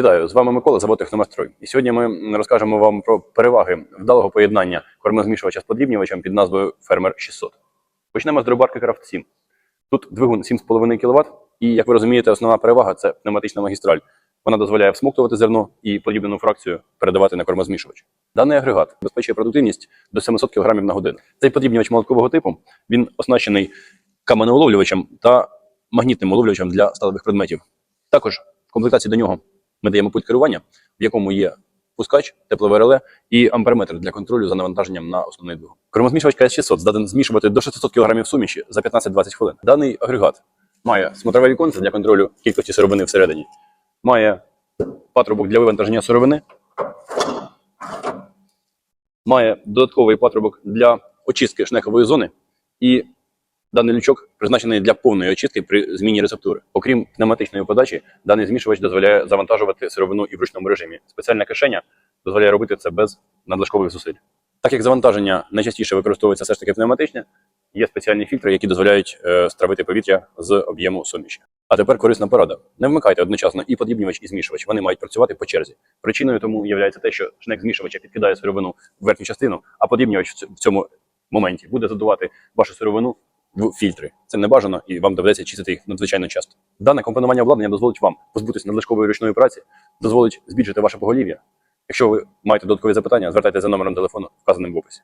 Вітаю, з вами Микола, завод Техномастрой. І сьогодні ми розкажемо вам про переваги вдалого поєднання кормозмішувача з подрібнювачем під назвою Фермер 600. Почнемо з дробарки Крафт 7. Тут двигун 7,5 кВт, і, як ви розумієте, основна перевага це пневматична магістраль. Вона дозволяє всмоктувати зерно і подрібнену фракцію передавати на кормозмішувач. Даний агрегат забезпечує продуктивність до 700 кг на годину. Цей подрібнювач молоткового типу він оснащений каменеуловлювачем та магнітним уловлювачем для сталевих предметів. Також в комплектації до нього ми даємо пульт керування, в якому є пускач, теплове реле і амперметр для контролю за навантаженням на основний двигун. Кормозмішувач КС600 здатен змішувати до 600 кг суміші за 15-20 хвилин. Даний агрегат має смотрове віконце для контролю кількості сировини всередині, має патрубок для вивантаження сировини, має додатковий патрубок для очистки шнекової зони і Даний лючок призначений для повної очистки при зміні рецептури. Окрім пневматичної подачі, даний змішувач дозволяє завантажувати сировину і в ручному режимі. Спеціальна кишеня дозволяє робити це без надлишкових зусиль. Так як завантаження найчастіше використовується все ж таки пневматичне, є спеціальні фільтри, які дозволяють е, стравити повітря з об'єму суміші. А тепер корисна порада. Не вмикайте одночасно і подрібнювач, і змішувач. Вони мають працювати по черзі. Причиною тому є те, що шнек змішувача підкидає сировину в верхню частину, а подрібнювач в цьому моменті буде задувати вашу сировину в фільтри. Це не бажано і вам доведеться чистити їх надзвичайно часто. Дане компонування обладнання дозволить вам позбутися надлишкової ручної праці, дозволить збільшити ваше поголів'я. Якщо ви маєте додаткові запитання, звертайтеся за номером телефону, вказаним в описі.